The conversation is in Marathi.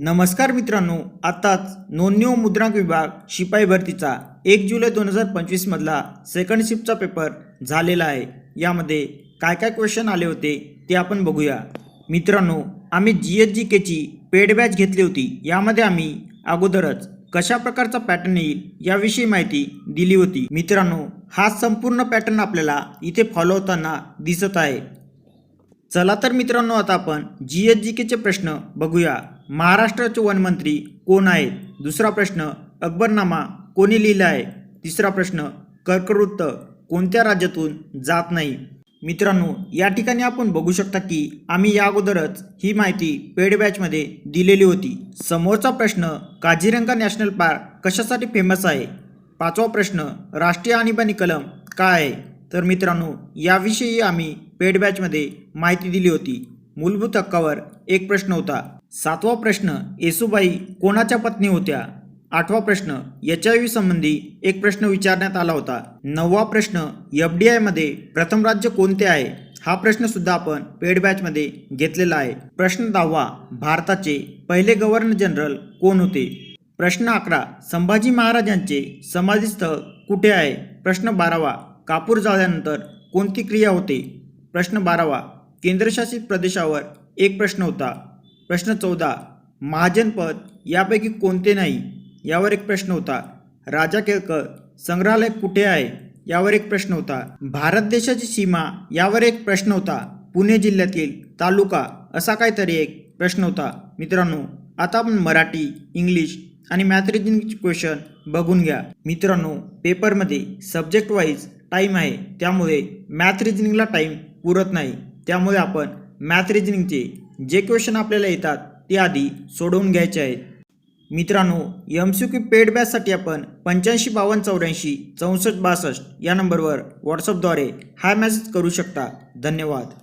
नमस्कार मित्रांनो आत्ताच नोंदणीव मुद्रांक विभाग शिपाई भरतीचा एक जुलै दोन हजार पंचवीसमधला सेकंड शिफ्टचा पेपर झालेला आहे. यामध्ये काय काय क्वेश्चन आले होते ते आपण बघूया. मित्रांनो आम्ही जी एच जी केची पेड बॅच घेतली होती. यामध्ये आम्ही अगोदरच कशा प्रकारचा पॅटर्न येईल याविषयी माहिती दिली होती. मित्रांनो हा संपूर्ण पॅटर्न आपल्याला इथे फॉलो होताना दिसत आहे. चला तर मित्रांनो आता आपण जी एच जी केचे प्रश्न बघूया. महाराष्ट्राचे वनमंत्री कोण आहेत? दुसरा प्रश्न अकबरनामा कोणी लिहिला आहे? तिसरा प्रश्न कर्कवृत्त कोणत्या राज्यातून जात नाही? मित्रांनो या ठिकाणी आपण बघू शकता की आम्ही या अगोदरच ही माहिती पेड बॅचमध्ये दिलेली होती. समोरचा प्रश्न काझीरंगा नॅशनल पार्क कशासाठी फेमस आहे? पाचवा प्रश्न राष्ट्रीय आणीबाणी कलम काय आहे? तर मित्रांनो याविषयी आम्ही पेड बॅचमध्ये माहिती दिली होती. मूलभूत हक्कावर एक प्रश्न होता. सातवा प्रश्न येसुबाई कोणाच्या पत्नी होत्या? आठवा प्रश्न एच आय व्ही संबंधी एक प्रश्न विचारण्यात आला होता. नववा प्रश्न एफ डी आयमध्ये प्रथम राज्य कोणते आहे? हा प्रश्न सुद्धा आपण पेड बॅचमध्ये घेतलेला आहे. प्रश्न दहावा भारताचे पहिले गव्हर्नर जनरल कोण होते? प्रश्न अकरा संभाजी महाराजांचे समाधीस्थळ कुठे आहे? प्रश्न बारावा कापूर जाळल्यानंतर कोणती क्रिया होते? प्रश्न बारावा केंद्रशासित प्रदेशावर एक प्रश्न होता. प्रश्न चौदा महाजनपद यापैकी कोणते नाही? यावर एक प्रश्न होता. राजा केळकर संग्रहालय कुठे आहे? यावर एक प्रश्न होता. भारत देशाची सीमा यावर एक प्रश्न होता. पुणे जिल्ह्यातील तालुका असा काहीतरी एक प्रश्न होता. मित्रांनो आता आपण मराठी इंग्लिश आणि मॅथ रिजनिंगचे क्वेश्चन बघून घ्या. मित्रांनो पेपरमध्ये सब्जेक्ट वाईज टाईम आहे. त्यामुळे मॅथ रिजनिंगला टाईम पुरत नाही. त्यामुळे आपण मॅथ रिजनिंगचे जे क्वेश्चन आपल्याला येतात ते आधी सोडवून घ्यायचे आहेत. मित्रांनो एम सी क्यू पेड बॅचसाठी आपण पंच्याऐंशी बावन्न चौऱ्याऐंशी चौसष्ट बासष्ट या नंबरवर व्हॉट्सअपद्वारे हा मेसेज करू शकता. धन्यवाद.